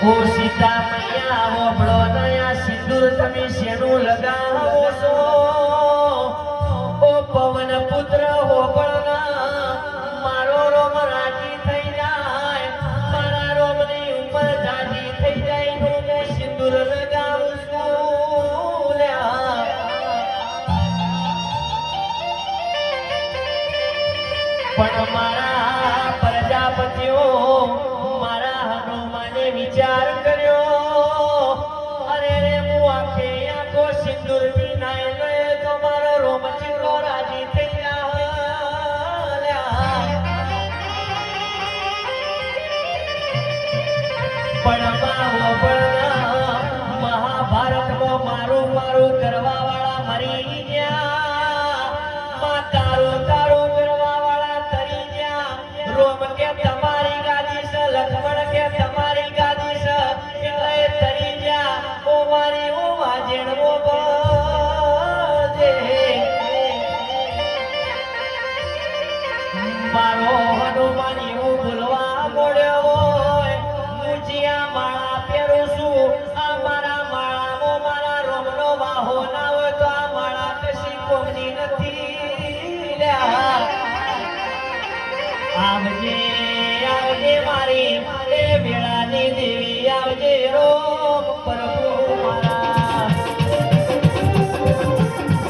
સીતા મૈયા હોબળો નયા સિંદૂર તમે શેનું લગાવો છો ઓ પવન પુત્ર હોબળના મારો રોમ રાજી થઈ જાય, મારા રોમની ઉંમર જાજી થઈ જાય, હું સિંદૂર લગાવું છું. પણ મારા કરવા વાળા મરી ગયા. માં તારું કે તમારી ગાદી છે લખમણ કે તમારી ગાદી છે એટલે તરી ગયા. ઓ મારી, ઓ મારો આવજે આવજે મારી મારે વેળાની